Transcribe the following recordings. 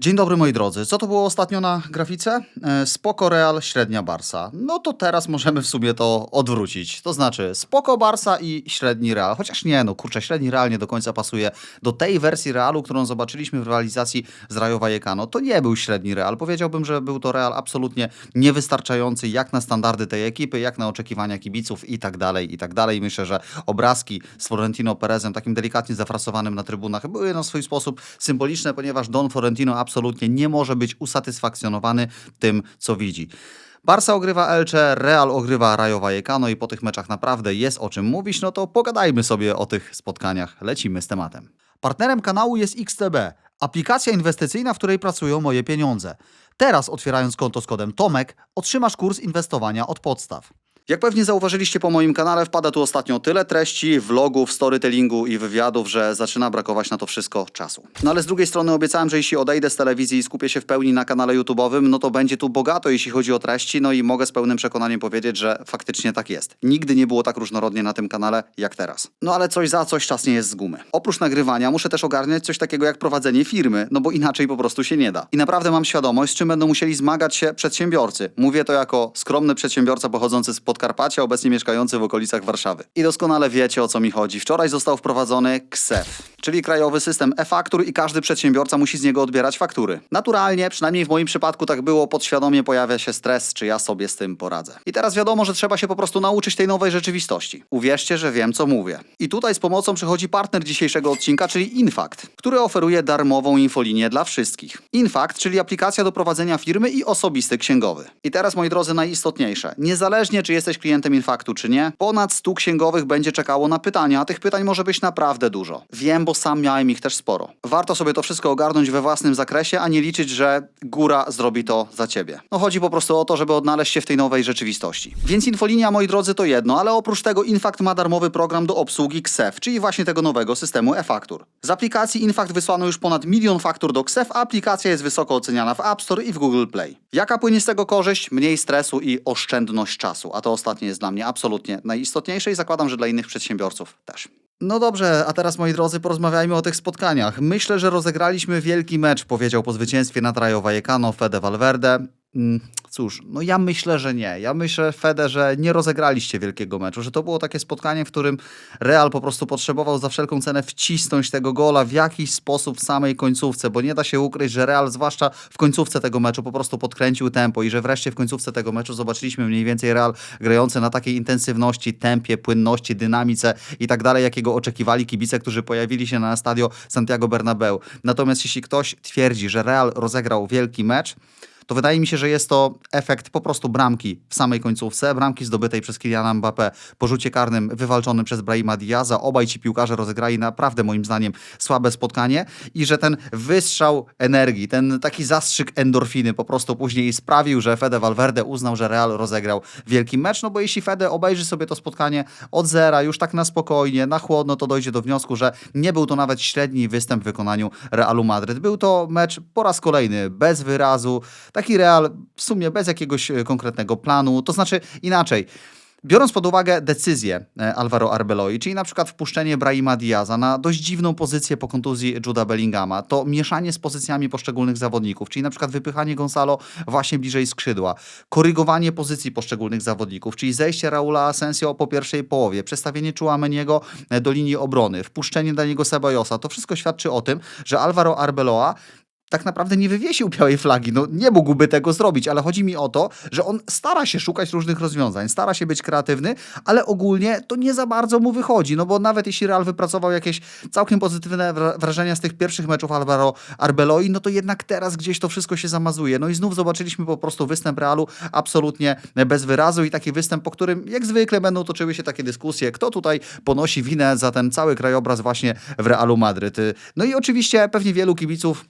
Dzień dobry moi drodzy. Co to było ostatnio na grafice? E, Spoko Real, średnia Barsa. No to teraz możemy w sumie to odwrócić. To znaczy spoko Barsa i średni Real. Chociaż nie, no kurczę, średni Real nie do końca pasuje do tej wersji Realu, którą zobaczyliśmy w rywalizacji z Rayo Vallecano. To nie był średni Real. Powiedziałbym, że był to Real absolutnie niewystarczający jak na standardy tej ekipy, jak na oczekiwania kibiców i tak dalej, i tak dalej. Myślę, że obrazki z Florentino Perezem, takim delikatnie zafrasowanym na trybunach, były na swój sposób symboliczne, ponieważ Don Florentino absolutnie nie może być usatysfakcjonowany tym, co widzi. Barca ogrywa Elche, Real ogrywa Rayo Vallecano i po tych meczach naprawdę jest o czym mówić, no to pogadajmy sobie o tych spotkaniach. Lecimy z tematem. Partnerem kanału jest XTB, aplikacja inwestycyjna, w której pracują moje pieniądze. Teraz otwierając konto z kodem TOMEK otrzymasz kurs inwestowania od podstaw. Jak pewnie zauważyliście po moim kanale, wpada tu ostatnio tyle treści, vlogów, storytellingu i wywiadów, że zaczyna brakować na to wszystko czasu. No ale z drugiej strony obiecałem, że jeśli odejdę z telewizji i skupię się w pełni na kanale YouTube'owym, no to będzie tu bogato, jeśli chodzi o treści, no i mogę z pełnym przekonaniem powiedzieć, że faktycznie tak jest. Nigdy nie było tak różnorodnie na tym kanale jak teraz. No ale coś za coś czas nie jest z gumy. Oprócz nagrywania muszę też ogarniać coś takiego jak prowadzenie firmy, no bo inaczej po prostu się nie da. I naprawdę mam świadomość, z czym będą musieli zmagać się przedsiębiorcy. Mówię to jako skromny przedsiębiorca pochodzący z Podkarpacia, obecnie mieszkający w okolicach Warszawy. I doskonale wiecie o co mi chodzi. Wczoraj został wprowadzony KSEF, czyli krajowy system e-faktur i każdy przedsiębiorca musi z niego odbierać faktury. Naturalnie, przynajmniej w moim przypadku tak było, podświadomie pojawia się stres, czy ja sobie z tym poradzę. I teraz wiadomo, że trzeba się po prostu nauczyć tej nowej rzeczywistości. Uwierzcie, że wiem co mówię. I tutaj z pomocą przychodzi partner dzisiejszego odcinka, czyli Infact, który oferuje darmową infolinię dla wszystkich. Infact, czyli aplikacja do prowadzenia firmy i osobisty księgowy. I teraz, moi drodzy, najistotniejsze. Niezależnie, czy jesteś klientem Infaktu, czy nie, ponad 100 księgowych będzie czekało na pytania, a tych pytań może być naprawdę dużo. Wiem, bo sam miałem ich też sporo. Warto sobie to wszystko ogarnąć we własnym zakresie, a nie liczyć, że góra zrobi to za ciebie. No chodzi po prostu o to, żeby odnaleźć się w tej nowej rzeczywistości. Więc infolinia, moi drodzy, to jedno, ale oprócz tego Infakt ma darmowy program do obsługi KSEF, czyli właśnie tego nowego systemu e-faktur. Z aplikacji Infakt wysłano już ponad milion faktur do KSEF, a aplikacja jest wysoko oceniana w App Store i w Google Play. Jaka płynie z tego korzyść? Mniej stresu i oszczędność czasu, a to ostatnie jest dla mnie absolutnie najistotniejsze i zakładam, że dla innych przedsiębiorców też. No dobrze, a teraz moi drodzy, porozmawiajmy o tych spotkaniach. Myślę, że rozegraliśmy wielki mecz, powiedział po zwycięstwie nad Rayo Vallecano Fede Valverde. Mm, Cóż, no ja myślę, że nie. Ja myślę, Fede, że nie rozegraliście wielkiego meczu, że to było takie spotkanie, w którym Real po prostu potrzebował za wszelką cenę wcisnąć tego gola w jakiś sposób w samej końcówce, bo nie da się ukryć, że Real zwłaszcza w końcówce tego meczu po prostu podkręcił tempo i że wreszcie w końcówce tego meczu zobaczyliśmy mniej więcej Real grający na takiej intensywności, tempie, płynności, dynamice i tak dalej, jakiego oczekiwali kibice, którzy pojawili się na stadio Santiago Bernabeu. Natomiast jeśli ktoś twierdzi, że Real rozegrał wielki mecz, to wydaje mi się, że jest to efekt po prostu bramki w samej końcówce, bramki zdobytej przez Kyliana Mbappé po rzucie karnym wywalczonym przez Brahima Diaza. Obaj ci piłkarze rozegrali naprawdę moim zdaniem słabe spotkanie i że ten wystrzał energii, ten taki zastrzyk endorfiny po prostu później sprawił, że Fede Valverde uznał, że Real rozegrał wielki mecz, no bo jeśli Fede obejrzy sobie to spotkanie od zera, już tak na spokojnie, na chłodno, to dojdzie do wniosku, że nie był to nawet średni występ w wykonaniu Realu Madryt. Był to mecz po raz kolejny bez wyrazu, taki Real w sumie bez jakiegoś e, konkretnego planu, to znaczy inaczej. Biorąc pod uwagę decyzję e, Alvaro Arbeloi, czyli na przykład wpuszczenie Brahima Diaza na dość dziwną pozycję po kontuzji Juda Bellingama, to mieszanie z pozycjami poszczególnych zawodników, czyli na przykład wypychanie Gonzalo właśnie bliżej skrzydła, korygowanie pozycji poszczególnych zawodników, czyli zejście Raula Asensio po pierwszej połowie, przestawienie Chouameniego e, do linii obrony, wpuszczenie dla niego Ceballosa, to wszystko świadczy o tym, że Alvaro Arbeloa tak naprawdę nie wywiesił białej flagi. No, nie mógłby tego zrobić, ale chodzi mi o to, że on stara się szukać różnych rozwiązań, stara się być kreatywny, ale ogólnie to nie za bardzo mu wychodzi, no bo nawet jeśli Real wypracował jakieś całkiem pozytywne wra- wrażenia z tych pierwszych meczów Alvaro Arbeloi, no to jednak teraz gdzieś to wszystko się zamazuje. No i znów zobaczyliśmy po prostu występ Realu absolutnie bez wyrazu i taki występ, po którym jak zwykle będą toczyły się takie dyskusje, kto tutaj ponosi winę za ten cały krajobraz właśnie w Realu Madryt. No i oczywiście pewnie wielu kibiców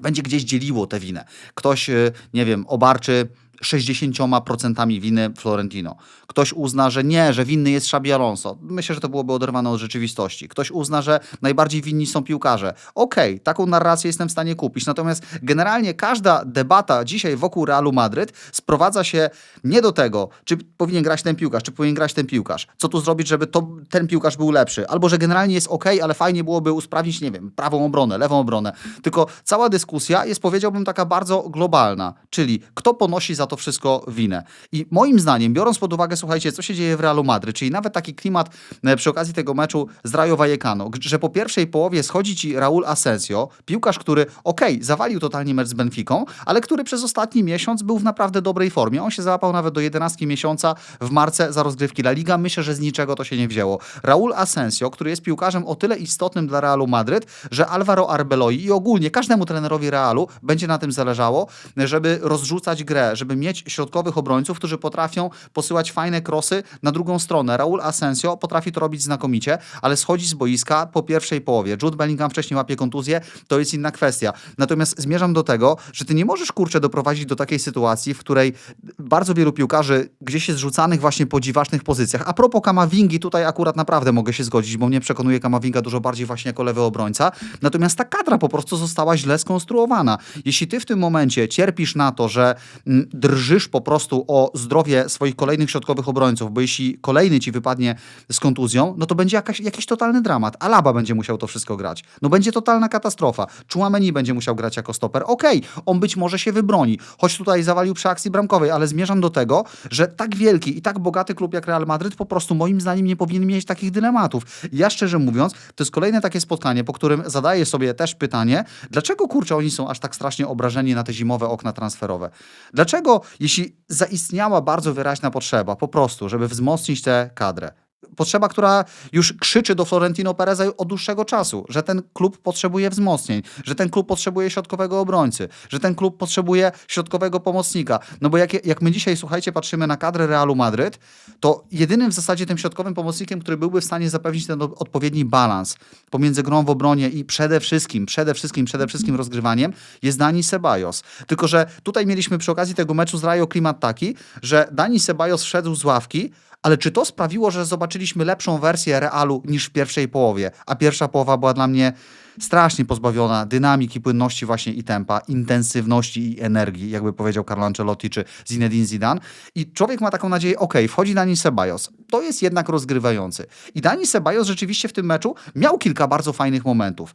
będzie gdzieś dzieliło tę winę. Ktoś, y, nie wiem, obarczy 60% winy Florentino. Ktoś uzna, że nie, że winny jest Xabi Alonso. Myślę, że to byłoby oderwane od rzeczywistości. Ktoś uzna, że najbardziej winni są piłkarze. Okej, taką narrację jestem w stanie kupić. Natomiast generalnie każda debata dzisiaj wokół Realu Madryt sprowadza się nie do tego, czy powinien grać ten piłkarz, czy powinien grać ten piłkarz. Co tu zrobić, żeby to, ten piłkarz był lepszy. Albo, że generalnie jest ok, ale fajnie byłoby usprawnić, nie wiem, prawą obronę, lewą obronę. Tylko cała dyskusja jest, powiedziałbym, taka bardzo globalna. Czyli kto ponosi za to wszystko winę. I moim zdaniem, biorąz pod uwagę, słuchajcie, co się dzieje w Realu Madryt, czyli nawet taki klimat e, przy okazji tego meczu z Rayo Vallecano, że po pierwszej połowie schodzi ci Raul Asensio, piłkarz, który okej, zawalił totalnie mecz z Benficą, ale który przez ostatni miesiąc był w naprawdę dobrej formie. On się załapał nawet do 11 miesiąca w marce za rozgrywki La Liga. Myślę, że z niczego to się nie wzięło. Raul Asensio, który jest piłkarzem o tyle istotnym dla Realu Madryt, że Alvaro Arbeloi i ogólnie każdemu trenerowi Realu będzie na tym zależało, żeby rozrzucać grę, żeby mieć środkowych obrońców, którzy potrafią posyłać fajne krosy na drugą stronę. Raul Asensio potrafi to robić znakomicie, ale schodzi z boiska po pierwszej połowie. Jude Bellingham wcześniej łapie kontuzję, to jest inna kwestia. Natomiast zmierzam do tego, że ty nie możesz kurczę doprowadzić do takiej sytuacji, w której bardzo wielu piłkarzy gdzieś jest rzucanych właśnie po dziwacznych pozycjach. A propos Kamavingi, tutaj akurat naprawdę mogę się zgodzić, bo mnie przekonuje Kamavinga dużo bardziej właśnie jako lewy obrońca. Natomiast ta kadra po prostu została źle skonstruowana. Jeśli ty w tym momencie cierpisz na to, że mm, drżysz po prostu o zdrowie swoich kolejnych środkowych obrońców, bo jeśli kolejny ci wypadnie z kontuzją, no to będzie jakaś, jakiś totalny dramat. Alaba będzie musiał to wszystko grać. No będzie totalna katastrofa. Chouameni będzie musiał grać jako stoper. Okej, on być może się wybroni, choć tutaj zawalił przy akcji bramkowej, ale zmierzam do tego, że tak wielki i tak bogaty klub jak Real Madryt po prostu moim zdaniem nie powinien mieć takich dylematów. Ja szczerze mówiąc, to jest kolejne takie spotkanie, po którym zadaję sobie też pytanie, dlaczego kurczę oni są aż tak strasznie obrażeni na te zimowe okna transferowe? Dlaczego, jeśli zaistniała bardzo wyraźna potrzeba po prostu, żeby wzmocnić tę kadrę, potrzeba, która już krzyczy do Florentino Pereza od dłuższego czasu, że ten klub potrzebuje wzmocnień, że ten klub potrzebuje środkowego obrońcy, że ten klub potrzebuje środkowego pomocnika. No bo jak, jak my dzisiaj, słuchajcie, patrzymy na kadrę Realu Madryt, to jedynym w zasadzie tym środkowym pomocnikiem, który byłby w stanie zapewnić ten odpowiedni balans pomiędzy grą w obronie i przede wszystkim, przede wszystkim, przede wszystkim rozgrywaniem jest Dani Ceballos. Tylko, że tutaj mieliśmy przy okazji tego meczu z Rayo klimat taki, że Dani Ceballos wszedł z ławki, ale czy to sprawiło, że zobaczyliśmy lepszą wersję Realu niż w pierwszej połowie? A pierwsza połowa była dla mnie strasznie pozbawiona dynamiki, płynności właśnie i tempa, intensywności i energii, jakby powiedział Carlo Ancelotti czy Zinedine Zidane. I człowiek ma taką nadzieję, okej, wchodzi Dani Ceballos. To jest jednak rozgrywający. I Dani Ceballos rzeczywiście w tym meczu miał kilka bardzo fajnych momentów.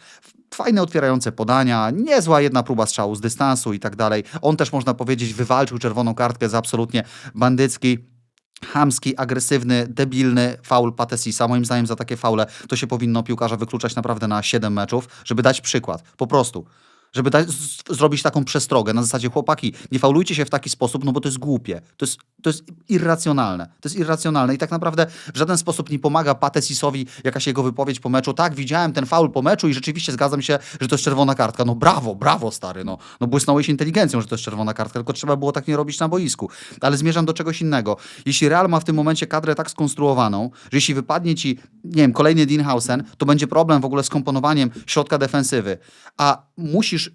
Fajne otwierające podania, niezła jedna próba strzału z dystansu i tak dalej. On też, można powiedzieć, wywalczył czerwoną kartkę za absolutnie bandycki chamski, agresywny, debilny faul Patesisa. Moim zdaniem za takie faule to się powinno piłkarza wykluczać naprawdę na 7 meczów, żeby dać przykład. Po prostu. Żeby zrobić taką przestrogę na zasadzie chłopaki, nie faulujcie się w taki sposób, no bo to jest głupie. To jest, to jest irracjonalne. To jest irracjonalne i tak naprawdę w żaden sposób nie pomaga Patesisowi jakaś jego wypowiedź po meczu. Tak, widziałem ten faul po meczu i rzeczywiście zgadzam się, że to jest czerwona kartka. No brawo, brawo stary, no. No błysnąłeś inteligencją, że to jest czerwona kartka, tylko trzeba było tak nie robić na boisku. Ale zmierzam do czegoś innego. Jeśli Real ma w tym momencie kadrę tak skonstruowaną, że jeśli wypadnie ci, nie wiem, kolejny Dinhausen, to będzie problem w ogóle z komponowaniem środka defensywy. A musisz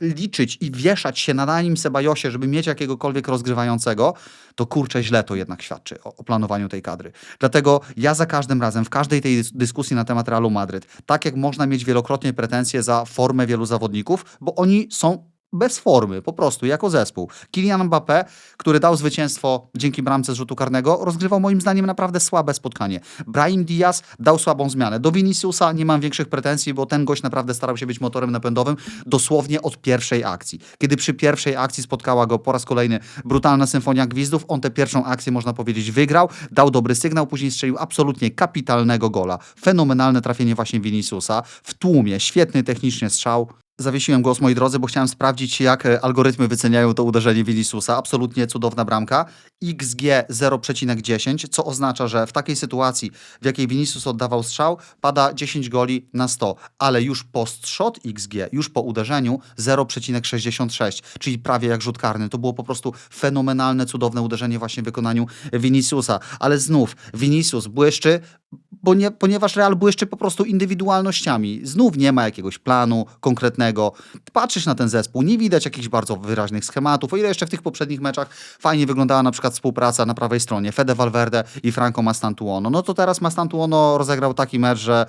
liczyć i wieszać się na Danim Sebajosie, żeby mieć jakiegokolwiek rozgrywającego, to kurczę, źle to jednak świadczy o, o planowaniu tej kadry. Dlatego ja za każdym razem, w każdej tej dys- dyskusji na temat Realu Madryt, tak jak można mieć wielokrotnie pretensje za formę wielu zawodników, bo oni są bez formy, po prostu, jako zespół. Kylian Mbappé, który dał zwycięstwo dzięki bramce z rzutu karnego, rozgrywał moim zdaniem naprawdę słabe spotkanie. Brahim Diaz dał słabą zmianę. Do Viniciusa nie mam większych pretensji, bo ten gość naprawdę starał się być motorem napędowym dosłownie od pierwszej akcji. Kiedy przy pierwszej akcji spotkała go po raz kolejny brutalna symfonia gwizdów, on tę pierwszą akcję, można powiedzieć, wygrał, dał dobry sygnał, później strzelił absolutnie kapitalnego gola. Fenomenalne trafienie właśnie Viniciusa w tłumie, świetny technicznie strzał. Zawiesiłem głos, moi drodzy, bo chciałem sprawdzić, jak e, algorytmy wyceniają to uderzenie Viniciusa. Absolutnie cudowna bramka. XG 0,10, co oznacza, że w takiej sytuacji, w jakiej Vinicius oddawał strzał, pada 10 goli na 100, ale już post-shot XG, już po uderzeniu 0,66, czyli prawie jak rzut karny. To było po prostu fenomenalne, cudowne uderzenie właśnie w wykonaniu Viniciusa. Ale znów, Vinicius błyszczy, nie, ponieważ Real był jeszcze po prostu indywidualnościami. Znów nie ma jakiegoś planu konkretnego. Patrzysz na ten zespół, nie widać jakichś bardzo wyraźnych schematów, o ile jeszcze w tych poprzednich meczach fajnie wyglądała na przykład współpraca na prawej stronie Fede Valverde i Franco Mastantuono. No to teraz Mastantuono rozegrał taki mecz, że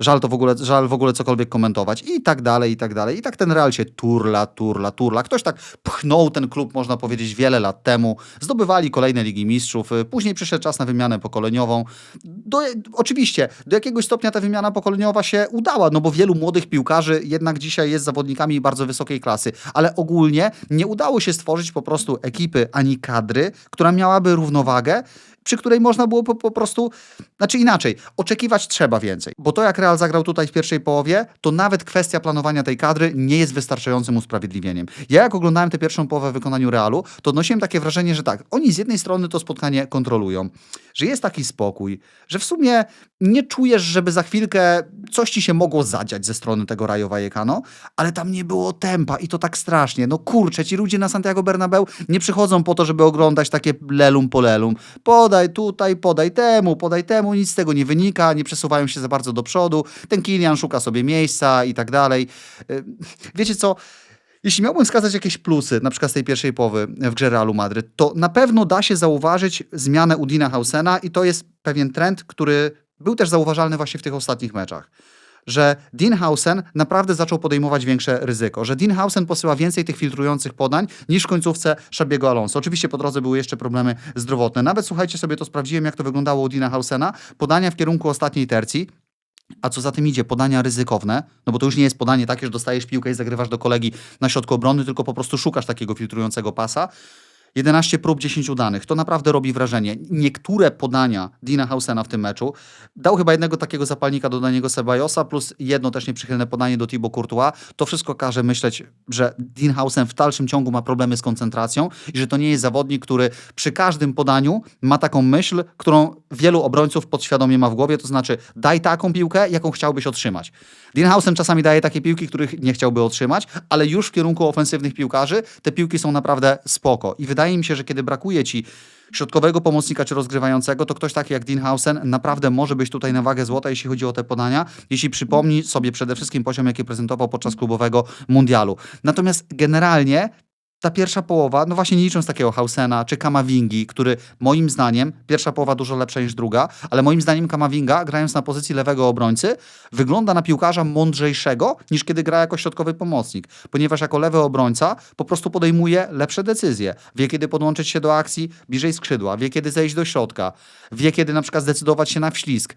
żal to w ogóle, żal w ogóle cokolwiek komentować i tak dalej, i tak dalej. I tak ten Real się turla, turla, turla. Ktoś tak pchnął ten klub, można powiedzieć, wiele lat temu. Zdobywali kolejne Ligi Mistrzów. Później przyszedł czas na wymianę pokoleniową. Do, oczywiście, do jakiegoś stopnia ta wymiana pokoleniowa się udała, no bo wielu młodych piłkarzy jednak dzisiaj jest zawodnikami bardzo wysokiej klasy, ale ogólnie nie udało się stworzyć po prostu ekipy ani kadry, która miałaby równowagę przy której można było po, po prostu, znaczy inaczej, oczekiwać trzeba więcej. Bo to, jak Real zagrał tutaj w pierwszej połowie, to nawet kwestia planowania tej kadry nie jest wystarczającym usprawiedliwieniem. Ja jak oglądałem tę pierwszą połowę w wykonaniu Realu, to odnosiłem takie wrażenie, że tak, oni z jednej strony to spotkanie kontrolują, że jest taki spokój, że w sumie nie czujesz, żeby za chwilkę coś ci się mogło zadziać ze strony tego Rayo Vallecano, ale tam nie było tempa i to tak strasznie. No kurczę, ci ludzie na Santiago Bernabeu nie przychodzą po to, żeby oglądać takie lelum po lelum. Podaj tutaj, podaj temu, podaj temu, nic z tego nie wynika, nie przesuwają się za bardzo do przodu. Ten Kilian szuka sobie miejsca i tak dalej. Y, Wiecie co? Jeśli miałbym wskazać jakieś plusy, na przykład z tej pierwszej połowy w grze Realu Madryt, to na pewno da się zauważyć zmianę Udina Hausena i to jest pewien trend, który był też zauważalny właśnie w tych ostatnich meczach. Że Dean Hausen naprawdę zaczął podejmować większe ryzyko, że Dean Hausen posyła więcej tych filtrujących podań niż w końcówce Szabiego Alonso. Oczywiście po drodze były jeszcze problemy zdrowotne. Nawet słuchajcie sobie, to sprawdziłem, jak to wyglądało u Deana Hausena. Podania w kierunku ostatniej tercji, a co za tym idzie, podania ryzykowne, no bo to już nie jest podanie takie, że dostajesz piłkę i zagrywasz do kolegi na środku obrony, tylko po prostu szukasz takiego filtrującego pasa. 11 prób, 10 udanych. To naprawdę robi wrażenie. Niektóre podania Dina Hausena w tym meczu dał chyba jednego takiego zapalnika do Daniego Sebajosa, plus jedno też nieprzychylne podanie do Thibaut Courtois. To wszystko każe myśleć, że Dean Hausen w dalszym ciągu ma problemy z koncentracją i że to nie jest zawodnik, który przy każdym podaniu ma taką myśl, którą wielu obrońców podświadomie ma w głowie, to znaczy daj taką piłkę, jaką chciałbyś otrzymać. Dean Hausen czasami daje takie piłki, których nie chciałby otrzymać, ale już w kierunku ofensywnych piłkarzy te piłki są naprawdę spoko. I wydaje mi się, że kiedy brakuje ci środkowego pomocnika czy rozgrywającego, to ktoś taki jak Dean Hausen naprawdę może być tutaj na wagę złota, jeśli chodzi o te podania, jeśli przypomni sobie przede wszystkim poziom, jaki prezentował podczas klubowego mundialu. Natomiast generalnie ta pierwsza połowa, no właśnie nie licząc takiego Hausena czy Kamavingi, który moim zdaniem, pierwsza połowa dużo lepsza niż druga, ale moim zdaniem Kamavinga, grając na pozycji lewego obrońcy, wygląda na piłkarza mądrzejszego niż kiedy gra jako środkowy pomocnik, ponieważ jako lewy obrońca po prostu podejmuje lepsze decyzje. Wie kiedy podłączyć się do akcji bliżej skrzydła, wie kiedy zejść do środka, wie kiedy na przykład zdecydować się na wślizg.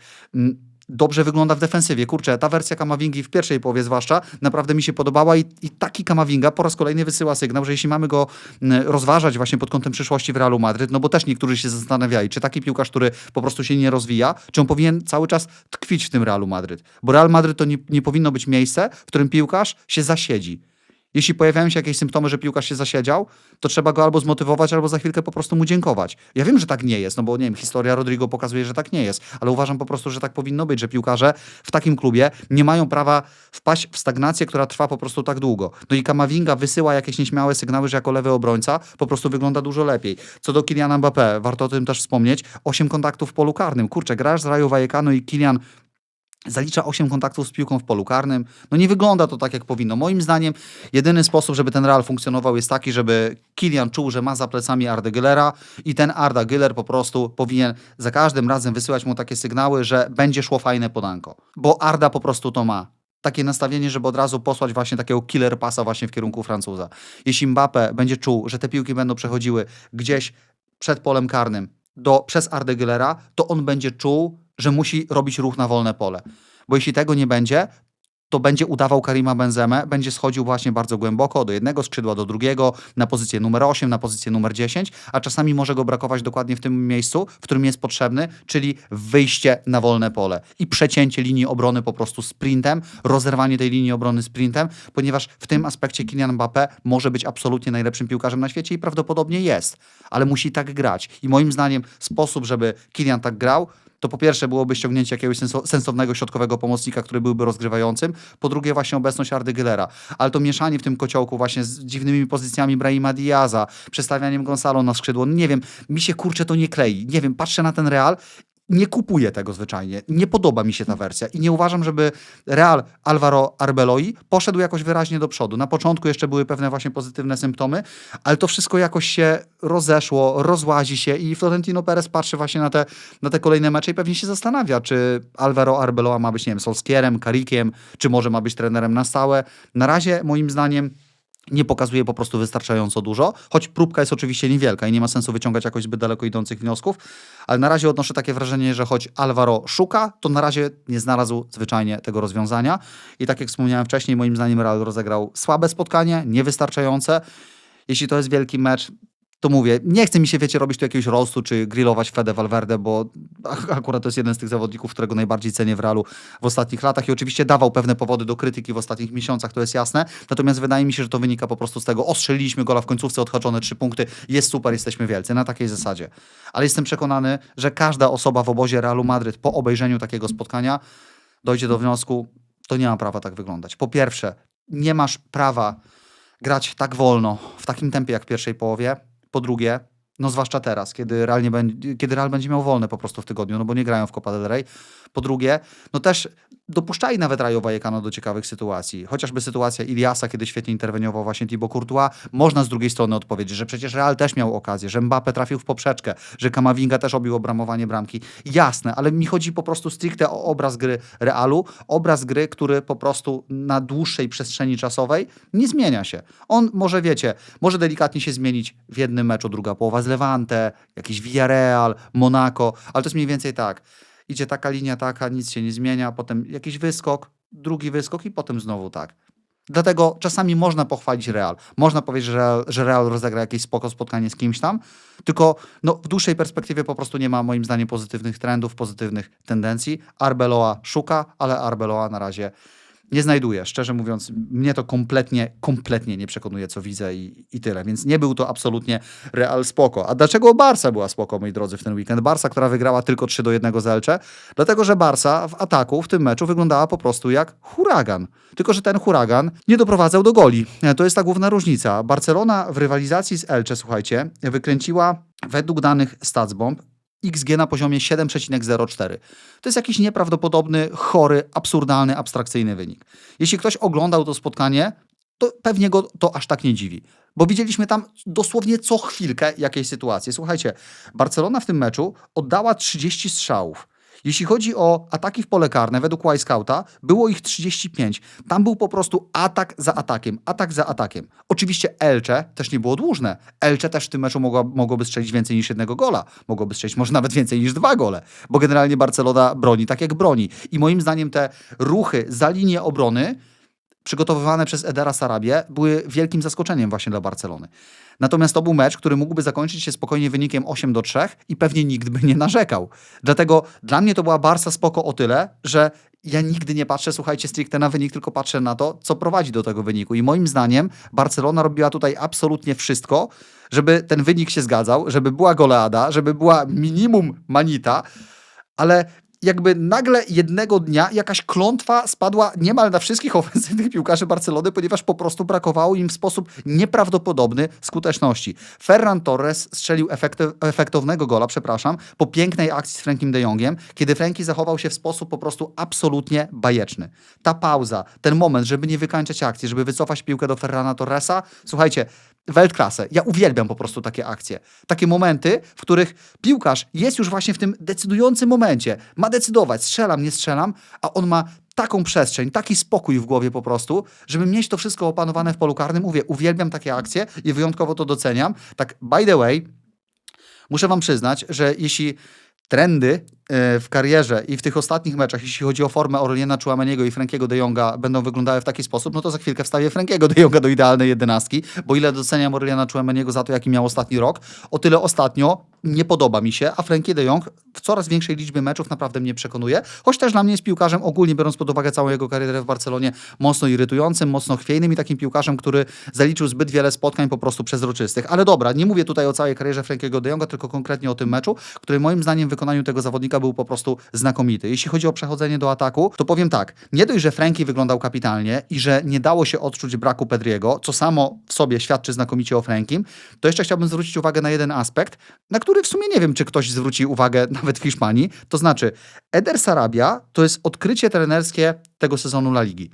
Dobrze wygląda w defensywie. Kurczę, ta wersja Kamavingi w pierwszej połowie zwłaszcza naprawdę mi się podobała i, i taki Kamavinga po raz kolejny wysyła sygnał, że jeśli mamy go mm, rozważać właśnie pod kątem przyszłości w Realu Madryt, no bo też niektórzy się zastanawiali, czy taki piłkarz, który po prostu się nie rozwija, czy on powinien cały czas tkwić w tym Realu Madryt. Bo Real Madryt to nie, nie powinno być miejsce, w którym piłkarz się zasiedzi. Jeśli pojawiają się jakieś symptomy, że piłkarz się zasiedział, to trzeba go albo zmotywować, albo za chwilkę po prostu mu dziękować. Ja wiem, że tak nie jest, no bo nie wiem, historia Rodrigo pokazuje, że tak nie jest, ale uważam po prostu, że tak powinno być, że piłkarze w takim klubie nie mają prawa wpaść w stagnację, która trwa po prostu tak długo. No i Kamavinga wysyła jakieś nieśmiałe sygnały, że jako lewy obrońca po prostu wygląda dużo lepiej. Co do Kyliana Mbappé, warto o tym też wspomnieć, osiem kontaktów w polu karnym. Kurczę, grasz z Rayo Vallecano i Kylian zalicza 8 kontaktów z piłką w polu karnym. No nie wygląda to tak, jak powinno. Moim zdaniem jedyny sposób, żeby ten Real funkcjonował jest taki, żeby Kilian czuł, że ma za plecami Arda Güllera i ten Arda Güller po prostu powinien za każdym razem wysyłać mu takie sygnały, że będzie szło fajne podanko. Bo Arda po prostu to ma. Takie nastawienie, żeby od razu posłać właśnie takiego killer pasa właśnie w kierunku Francuza. Jeśli Mbappe będzie czuł, że te piłki będą przechodziły gdzieś przed polem karnym do, przez Ardę Güllera, to on będzie czuł, że musi robić ruch na wolne pole. Bo jeśli tego nie będzie, to będzie udawał Karima Benzemę, będzie schodził właśnie bardzo głęboko, do jednego skrzydła, do drugiego, na pozycję numer 8, na pozycję numer 10, a czasami może go brakować dokładnie w tym miejscu, w którym jest potrzebny, czyli wyjście na wolne pole i przecięcie linii obrony po prostu sprintem, rozerwanie tej linii obrony sprintem, ponieważ w tym aspekcie Kylian Mbappé może być absolutnie najlepszym piłkarzem na świecie i prawdopodobnie jest, ale musi tak grać. I moim zdaniem sposób, żeby Kylian tak grał, to po pierwsze byłoby ściągnięcie jakiegoś senso- sensownego środkowego pomocnika, który byłby rozgrywającym, po drugie właśnie obecność Ardy Güllera, ale to mieszanie w tym kociołku właśnie z dziwnymi pozycjami Brahima Diaza, przestawianiem Gonzalo na skrzydło, nie wiem, mi się kurczę to nie klei, nie wiem, patrzę na ten Real nie kupuję tego zwyczajnie. Nie podoba mi się ta wersja i nie uważam, żeby Real Alvaro Arbeloi poszedł jakoś wyraźnie do przodu. Na początku jeszcze były pewne właśnie pozytywne symptomy, ale to wszystko jakoś się rozeszło, rozłazi się i Florentino Perez patrzy właśnie na te, na te kolejne mecze i pewnie się zastanawia, czy Alvaro Arbeloa ma być, nie wiem, Solskierem, Karikiem, czy może ma być trenerem na stałe. Na razie moim zdaniem nie pokazuje po prostu wystarczająco dużo, choć próbka jest oczywiście niewielka i nie ma sensu wyciągać jakoś zbyt daleko idących wniosków, ale na razie odnoszę takie wrażenie, że choć Alvaro szuka, to na razie nie znalazł zwyczajnie tego rozwiązania i tak jak wspomniałem wcześniej, moim zdaniem Real rozegrał słabe spotkanie, niewystarczające. Jeśli to jest wielki mecz, to mówię, nie chce mi się, wiecie, robić tu jakiegoś roastu czy grillować Fede Valverde, bo ak- akurat to jest jeden z tych zawodników, którego najbardziej cenię w Realu w ostatnich latach i oczywiście dawał pewne powody do krytyki w ostatnich miesiącach, to jest jasne. Natomiast wydaje mi się, że to wynika po prostu z tego, ostrzeliliśmy gola w końcówce, odhaczone trzy punkty, jest super, jesteśmy wielcy, na takiej zasadzie. Ale jestem przekonany, że każda osoba w obozie Realu Madryt po obejrzeniu takiego spotkania dojdzie do wniosku, to nie ma prawa tak wyglądać. Po pierwsze, nie masz prawa grać tak wolno, w takim tempie jak w pierwszej połowie. Po drugie, no zwłaszcza teraz, kiedy Real, nie będzie, kiedy Real będzie miał wolne po prostu w tygodniu, no bo nie grają w Copa del Rey. Po drugie, no też dopuszczali nawet Rayo Vallecano do ciekawych sytuacji. Chociażby sytuacja Iliasa, kiedy świetnie interweniował właśnie Thibaut Courtois. Można z drugiej strony odpowiedzieć, że przecież Real też miał okazję, że Mbappe trafił w poprzeczkę, że Kamavinga też obił obramowanie bramki. Jasne, ale mi chodzi po prostu stricte o obraz gry Realu. Obraz gry, który po prostu na dłuższej przestrzeni czasowej nie zmienia się. On może, wiecie, może delikatnie się zmienić w jednym meczu, druga połowa z Levante, jakiś Villarreal, Monaco, ale to jest mniej więcej tak. Idzie taka linia, taka, nic się nie zmienia, potem jakiś wyskok, drugi wyskok i potem znowu tak. Dlatego czasami można pochwalić Real. Można powiedzieć, że Real, że Real rozegra jakieś spoko spotkanie z kimś tam, tylko no, w dłuższej perspektywie po prostu nie ma moim zdaniem pozytywnych trendów, pozytywnych tendencji. Arbeloa szuka, ale Arbeloa na razie nie znajduje. Szczerze mówiąc, mnie to kompletnie, kompletnie nie przekonuje, co widzę i, i tyle. Więc nie był to absolutnie Real spoko. A dlaczego Barca była spoko, moi drodzy, w ten weekend? Barca, która wygrała tylko 3 do 1 z Elche, dlatego że Barca w ataku w tym meczu wyglądała po prostu jak huragan. Tylko, że ten huragan nie doprowadzał do goli. To jest ta główna różnica. Barcelona w rywalizacji z Elche, słuchajcie, wykręciła według danych StatsBomb XG na poziomie 7,04. To jest jakiś nieprawdopodobny, chory, absurdalny, abstrakcyjny wynik. Jeśli ktoś oglądał to spotkanie, to pewnie go to aż tak nie dziwi. Bo widzieliśmy tam dosłownie co chwilkę jakieś sytuacje. Słuchajcie, Barcelona w tym meczu oddała 30 strzałów. Jeśli chodzi o ataki w pole karne, według Y-Scouta było ich 35. Tam był po prostu atak za atakiem, atak za atakiem. Oczywiście Elche też nie było dłużne. Elche też w tym meczu mogłoby strzelić więcej niż jednego gola. Mogłoby strzelić może nawet więcej niż dwa gole, bo generalnie Barcelona broni tak jak broni. I moim zdaniem te ruchy za linię obrony przygotowywane przez Edera Sarabię były wielkim zaskoczeniem właśnie dla Barcelony. Natomiast to był mecz, który mógłby zakończyć się spokojnie wynikiem 8 do 3 i pewnie nikt by nie narzekał. Dlatego dla mnie to była Barca spoko o tyle, że ja nigdy nie patrzę, słuchajcie, stricte na wynik, tylko patrzę na to, co prowadzi do tego wyniku. I moim zdaniem Barcelona robiła tutaj absolutnie wszystko, żeby ten wynik się zgadzał, żeby była goleada, żeby była minimum manita, ale jakby nagle jednego dnia jakaś klątwa spadła niemal na wszystkich ofensywnych piłkarzy Barcelony, ponieważ po prostu brakowało im w sposób nieprawdopodobny skuteczności. Ferran Torres strzelił efekty, efektownego gola, przepraszam, po pięknej akcji z Frankiem de Jongiem, kiedy Frankie zachował się w sposób po prostu absolutnie bajeczny. Ta pauza, ten moment, żeby nie wykańczać akcji, żeby wycofać piłkę do Ferrana Torresa, słuchajcie, Weltklasę. Ja uwielbiam po prostu takie akcje. Takie momenty, w których piłkarz jest już właśnie w tym decydującym momencie. Ma decydować, strzelam, nie strzelam, a on ma taką przestrzeń, taki spokój w głowie po prostu, żeby mieć to wszystko opanowane w polu karnym. Mówię, uwielbiam takie akcje i wyjątkowo to doceniam. Tak, by the way, muszę wam przyznać, że jeśli trendy w karierze i w tych ostatnich meczach, jeśli chodzi o formę Orliena Chouameniego i Frankiego de Jonga będą wyglądały w taki sposób, no to za chwilkę wstawię Frankiego de Jonga do idealnej jedenastki, bo ile doceniam Orliena Chouameniego za to, jaki miał ostatni rok, o tyle ostatnio nie podoba mi się, a Frankie de Jong w coraz większej liczbie meczów naprawdę mnie przekonuje, choć też dla mnie jest piłkarzem ogólnie biorąc pod uwagę całą jego karierę w Barcelonie mocno irytującym, mocno chwiejnym i takim piłkarzem, który zaliczył zbyt wiele spotkań po prostu przezroczystych. Ale dobra, nie mówię tutaj o całej karierze Frankiego de Jonga, tylko konkretnie o tym meczu, który moim zdaniem w wykonaniu tego zawodnika był po prostu znakomity. Jeśli chodzi o przechodzenie do ataku, to powiem tak, nie dość, że Frankie wyglądał kapitalnie i że nie dało się odczuć braku Pedriego, co samo w sobie świadczy znakomicie o Frankim, to jeszcze chciałbym zwrócić uwagę na jeden aspekt, na który w sumie nie wiem, czy ktoś zwróci uwagę nawet w Hiszpanii. To znaczy, Eder Sarabia to jest odkrycie trenerskie tego sezonu La Ligi.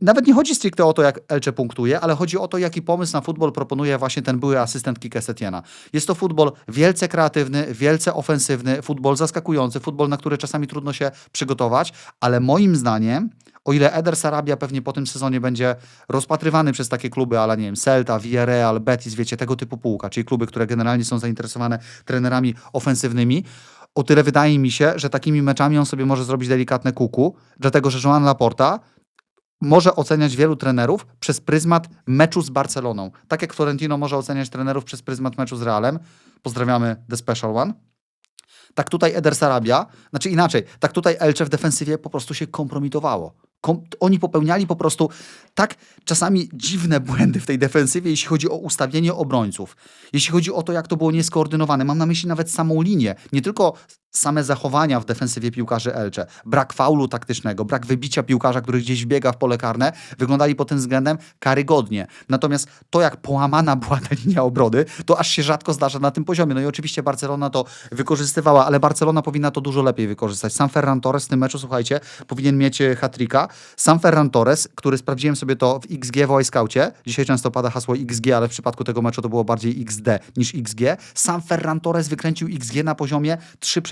Nawet nie chodzi stricte o to, jak Elche punktuje, ale chodzi o to, jaki pomysł na futbol proponuje właśnie ten były asystent Kike Setiena. Jest to futbol wielce kreatywny, wielce ofensywny, futbol zaskakujący, futbol, na który czasami trudno się przygotować, ale moim zdaniem, o ile Eder Sarabia pewnie po tym sezonie będzie rozpatrywany przez takie kluby, ale nie wiem, Celta, Villarreal, Betis, wiecie, tego typu półka, czyli kluby, które generalnie są zainteresowane trenerami ofensywnymi, o tyle wydaje mi się, że takimi meczami on sobie może zrobić delikatne kuku, dlatego że Joan Laporta może oceniać wielu trenerów przez pryzmat meczu z Barceloną. Tak jak Florentino może oceniać trenerów przez pryzmat meczu z Realem. Pozdrawiamy The Special One. Tak tutaj Eder Sarabia, znaczy inaczej, tak tutaj Elche w defensywie po prostu się kompromitowało. Kom oni popełniali po prostu tak czasami dziwne błędy w tej defensywie, jeśli chodzi o ustawienie obrońców. Jeśli chodzi o to, jak to było nieskoordynowane. Mam na myśli nawet samą linię. Nie tylko same zachowania w defensywie piłkarzy Elche. Brak faulu taktycznego, brak wybicia piłkarza, który gdzieś wbiega w pole karne, wyglądali pod tym względem karygodnie. Natomiast to, jak połamana była ta linia obrony, to aż się rzadko zdarza na tym poziomie. No i oczywiście Barcelona to wykorzystywała, ale Barcelona powinna to dużo lepiej wykorzystać. Sam Ferran Torres w tym meczu, słuchajcie, powinien mieć e, hat-tricka. Sam Ferran Torres, który sprawdziłem sobie to w XG w iScoucie, dzisiaj często pada hasło XG, ale w przypadku tego meczu to było bardziej XD niż XG. Sam Ferran Torres wykręcił XG na poziomie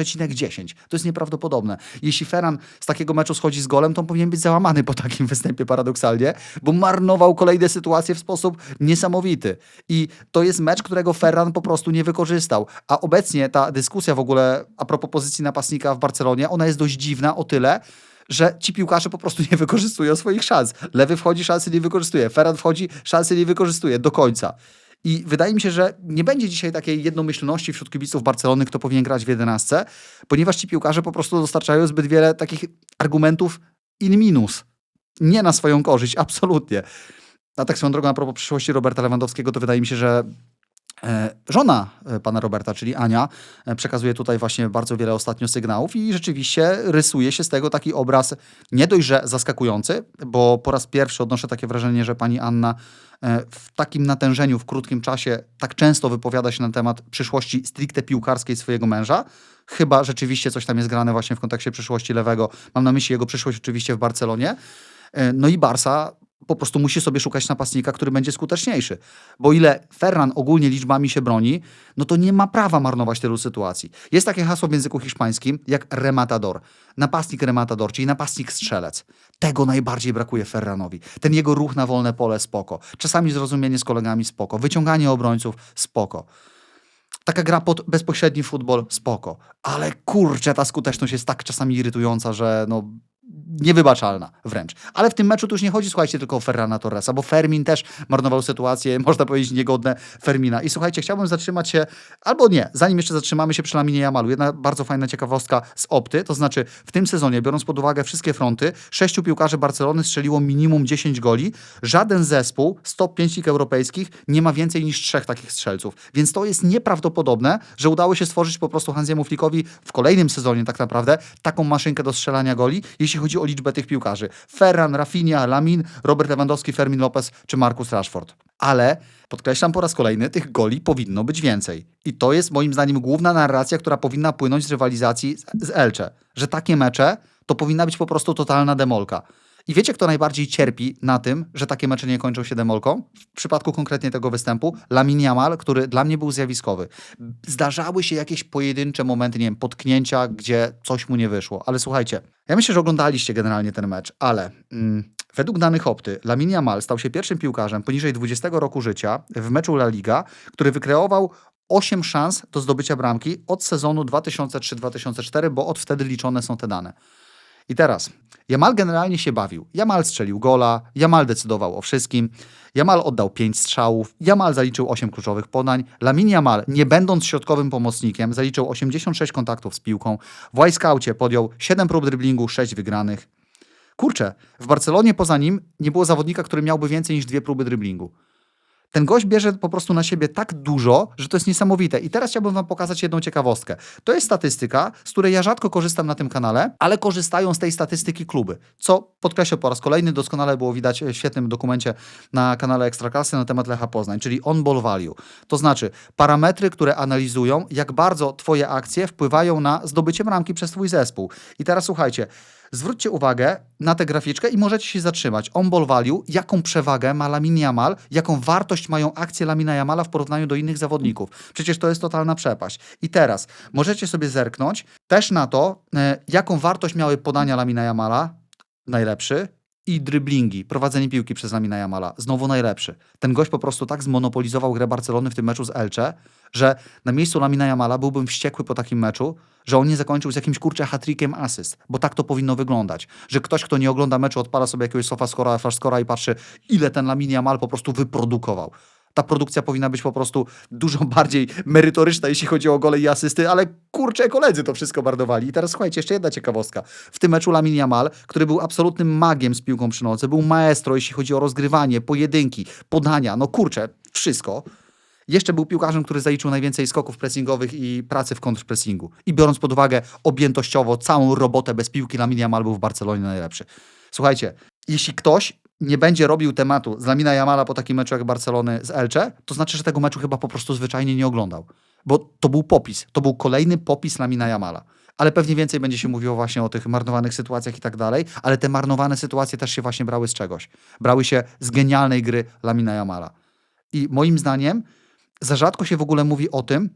3,10. To jest nieprawdopodobne. Jeśli Ferran z takiego meczu schodzi z golem, to on powinien być załamany po takim występie paradoksalnie, bo marnował kolejne sytuacje w sposób niesamowity. I to jest mecz, którego Ferran po prostu nie wykorzystał. A obecnie ta dyskusja w ogóle a propos pozycji napastnika w Barcelonie, ona jest dość dziwna o tyle, że ci piłkarze po prostu nie wykorzystują swoich szans. Lewy wchodzi, szansy nie wykorzystuje. Ferran wchodzi, szansy nie wykorzystuje do końca. I wydaje mi się, że nie będzie dzisiaj takiej jednomyślności wśród kibiców Barcelony, kto powinien grać w 11, ponieważ ci piłkarze po prostu dostarczają zbyt wiele takich argumentów in minus. Nie na swoją korzyść, absolutnie. A tak swoją drogą, a propos przyszłości Roberta Lewandowskiego, to wydaje mi się, że Żona e, pana Roberta, czyli Ania, e, przekazuje tutaj właśnie bardzo wiele ostatnio sygnałów i rzeczywiście rysuje się z tego taki obraz nie dość, że zaskakujący, bo po raz pierwszy odnoszę takie wrażenie, że pani Anna e, w takim natężeniu, w krótkim czasie tak często wypowiada się na temat przyszłości stricte piłkarskiej swojego męża. Chyba rzeczywiście coś tam jest grane właśnie w kontekście przyszłości lewego. Mam na myśli jego przyszłość oczywiście w Barcelonie. E, No i Barsa po prostu musi sobie szukać napastnika, który będzie skuteczniejszy. Bo ile Ferran ogólnie liczbami się broni, no to nie ma prawa marnować tylu sytuacji. Jest takie hasło w języku hiszpańskim jak rematador. Napastnik rematador, czyli napastnik strzelec. Tego najbardziej brakuje Ferranowi. Ten jego ruch na wolne pole spoko. Czasami zrozumienie z kolegami spoko. Wyciąganie obrońców spoko. Taka gra pod bezpośredni futbol spoko. Ale kurczę, ta skuteczność jest tak czasami irytująca, że no niewybaczalna wręcz. Ale w tym meczu tu już nie chodzi, słuchajcie, tylko o Ferrana Torresa, bo Fermin też marnował sytuacje, można powiedzieć, niegodne Fermina. I słuchajcie, chciałbym zatrzymać się, albo nie, zanim jeszcze zatrzymamy się przy Laminie Jamalu, jedna bardzo fajna ciekawostka z opty, to znaczy w tym sezonie, biorąc pod uwagę wszystkie fronty, sześciu piłkarzy Barcelony strzeliło minimum 10 goli. Żaden zespół z top 5 lig europejskich nie ma więcej niż trzech takich strzelców. Więc to jest nieprawdopodobne, że udało się stworzyć po prostu Hansiemu Flickowi w kolejnym sezonie tak naprawdę taką maszynkę do strzelania goli, jeśli chodzi o liczbę tych piłkarzy. Ferran, Rafinha, Lamin, Robert Lewandowski, Fermin Lopez czy Marcus Rashford. Ale podkreślam po raz kolejny, tych goli powinno być więcej. I to jest moim zdaniem główna narracja, która powinna płynąć z rywalizacji z, Elche. Że takie mecze to powinna być po prostu totalna demolka. I wiecie, kto najbardziej cierpi na tym, że takie mecze nie kończą się demolką? W przypadku konkretnie tego występu, Lamin Yamal, który dla mnie był zjawiskowy. Zdarzały się jakieś pojedyncze momenty, nie wiem, potknięcia, gdzie coś mu nie wyszło. Ale słuchajcie, ja myślę, że oglądaliście generalnie ten mecz, ale mm, według danych Opty, Lamin Yamal stał się pierwszym piłkarzem poniżej 20 roku życia w meczu La Liga, który wykreował 8 szans do zdobycia bramki od sezonu 2003-2004, bo od wtedy liczone są te dane. I teraz, Jamal generalnie się bawił. Jamal strzelił gola, Jamal decydował o wszystkim, Jamal oddał 5 strzałów, Jamal zaliczył 8 kluczowych podań, Lamin Jamal, nie będąc środkowym pomocnikiem, zaliczył 86 kontaktów z piłką, w Wajskaucie podjął 7 prób driblingu, 6 wygranych. Kurczę, w Barcelonie poza nim nie było zawodnika, który miałby więcej niż dwie próby driblingu. Ten gość bierze po prostu na siebie tak dużo, że to jest niesamowite. I teraz chciałbym wam pokazać jedną ciekawostkę. To jest statystyka, z której ja rzadko korzystam na tym kanale, ale korzystają z tej statystyki kluby. Co podkreślę po raz kolejny, doskonale było widać w świetnym dokumencie na kanale Ekstraklasy na temat Lecha Poznań, czyli on-ball value. To znaczy parametry, które analizują, jak bardzo twoje akcje wpływają na zdobycie bramki przez twój zespół. I teraz słuchajcie, Zwróćcie uwagę na tę graficzkę i możecie się zatrzymać. On-ball value, jaką przewagę ma Lamin Yamal, jaką wartość mają akcje Lamina Yamala w porównaniu do innych zawodników. Przecież to jest totalna przepaść. I teraz możecie sobie zerknąć też na to, e, jaką wartość miały podania Lamina Yamala, najlepszy, i dryblingi, prowadzenie piłki przez Lamina Yamala, znowu najlepszy. Ten gość po prostu tak zmonopolizował grę Barcelony w tym meczu z Elche, że na miejscu Lamina Yamala byłbym wściekły po takim meczu, że on nie zakończył z jakimś kurczę hat-trickiem asyst, bo tak to powinno wyglądać. Że ktoś, kto nie ogląda meczu, odpala sobie jakiegoś sofa scora, flash scora i patrzy, ile ten Lamin Yamal po prostu wyprodukował. Ta produkcja powinna być po prostu dużo bardziej merytoryczna, jeśli chodzi o gole i asysty, ale kurczę, koledzy to wszystko bardowali. I teraz słuchajcie, jeszcze jedna ciekawostka. W tym meczu Lamin Yamal, który był absolutnym magiem z piłką przy nocy, był maestro, jeśli chodzi o rozgrywanie, pojedynki, podania, no kurczę, wszystko. Jeszcze był piłkarzem, który zaliczył najwięcej skoków pressingowych i pracy w kontrpressingu. I biorąc pod uwagę objętościowo całą robotę bez piłki, Lamin Yamal był w Barcelonie najlepszy. Słuchajcie, jeśli ktoś nie będzie robił tematu z Lamina Jamala po takim meczu jak Barcelony z Elche, to znaczy, że tego meczu chyba po prostu zwyczajnie nie oglądał. Bo to był popis. To był kolejny popis Lamina Jamala. Ale pewnie więcej będzie się mówiło właśnie o tych marnowanych sytuacjach i tak dalej, ale te marnowane sytuacje też się właśnie brały z czegoś. Brały się z genialnej gry Lamina Jamala. I moim zdaniem za rzadko się w ogóle mówi o tym,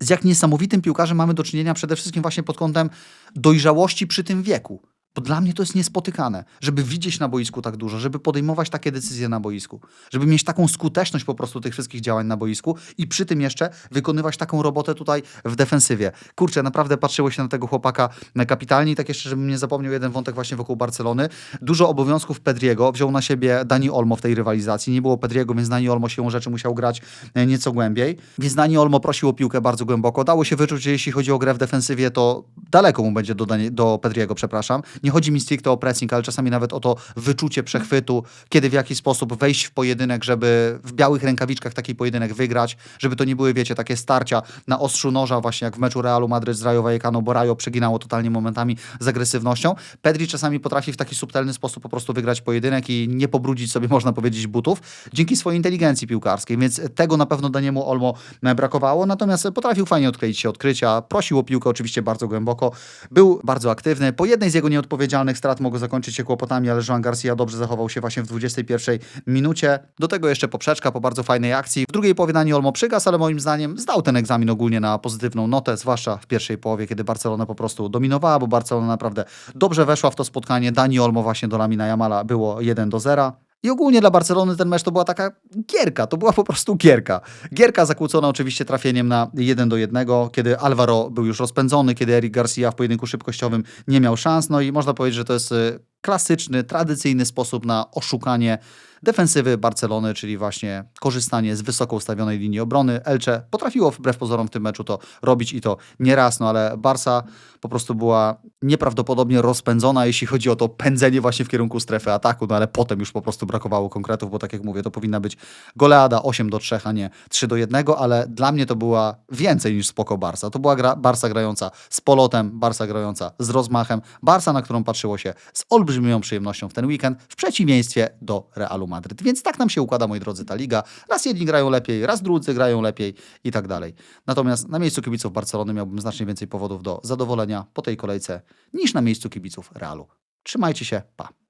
z jak niesamowitym piłkarzem mamy do czynienia przede wszystkim właśnie pod kątem dojrzałości przy tym wieku. Bo dla mnie to jest niespotykane, żeby widzieć na boisku tak dużo, żeby podejmować takie decyzje na boisku, żeby mieć taką skuteczność po prostu tych wszystkich działań na boisku i przy tym jeszcze wykonywać taką robotę tutaj w defensywie. Kurczę, naprawdę patrzyło się na tego chłopaka kapitalnie i tak jeszcze, żebym nie zapomniał jeden wątek właśnie wokół Barcelony. Dużo obowiązków Pedriego wziął na siebie Dani Olmo w tej rywalizacji. Nie było Pedriego, więc Dani Olmo siłą rzeczy musiał grać e, nieco głębiej. Więc Dani Olmo prosił o piłkę bardzo głęboko. Dało się wyczuć, że jeśli chodzi o grę w defensywie, to daleko mu będzie do, Dani- do Pedriego, przepraszam. Nie chodzi mi stricte o pressing, ale czasami nawet o to wyczucie przechwytu, kiedy w jaki sposób wejść w pojedynek, żeby w białych rękawiczkach taki pojedynek wygrać, żeby to nie były, wiecie, takie starcia na ostrzu noża, właśnie jak w meczu Realu Madryt z Rayo Vallecano, bo Rayo przeginało totalnie momentami z agresywnością. Pedri czasami potrafi w taki subtelny sposób po prostu wygrać pojedynek i nie pobrudzić sobie, można powiedzieć, butów, dzięki swojej inteligencji piłkarskiej, więc tego na pewno Daniemu Olmo brakowało, natomiast potrafił fajnie odkleić się odkrycia, prosił o piłkę oczywiście bardzo głęboko, był bardzo aktywny. Po jednej z jego nieodpowiedzialnych strat mogło zakończyć się kłopotami, ale Joan Garcia dobrze zachował się właśnie w 21 minucie. Do tego jeszcze poprzeczka po bardzo fajnej akcji. W drugiej połowie Dani Olmo przygasł, ale moim zdaniem zdał ten egzamin ogólnie na pozytywną notę, zwłaszcza w pierwszej połowie, kiedy Barcelona po prostu dominowała, bo Barcelona naprawdę dobrze weszła w to spotkanie. Dani Olmo właśnie do Lamina Jamala było 1 do 0. I ogólnie dla Barcelony ten mecz to była taka gierka, to była po prostu gierka. Gierka zakłócona oczywiście trafieniem na 1 do 1, kiedy Alvaro był już rozpędzony, kiedy Eric Garcia w pojedynku szybkościowym nie miał szans. No i można powiedzieć, że to jest y, klasyczny, tradycyjny sposób na oszukanie defensywy Barcelony, czyli właśnie korzystanie z wysoko ustawionej linii obrony. Elche potrafiło wbrew pozorom w tym meczu to robić i to nieraz, no ale Barca po prostu była nieprawdopodobnie rozpędzona, jeśli chodzi o to pędzenie właśnie w kierunku strefy ataku, no ale potem już po prostu brakowało konkretów, bo tak jak mówię, to powinna być goleada 8 do 3, a nie 3 do 1, ale dla mnie to była więcej niż spoko Barca. To była gra, Barca grająca z polotem, Barca grająca z rozmachem, Barca, na którą patrzyło się z olbrzymią przyjemnością w ten weekend, w przeciwieństwie do Realu Madryt. Więc tak nam się układa, moi drodzy, ta liga. Raz jedni grają lepiej, raz drudzy grają lepiej i tak dalej. Natomiast na miejscu kibiców Barcelony miałbym znacznie więcej powodów do zadowolenia po tej kolejce niż na miejscu kibiców Realu. Trzymajcie się, pa.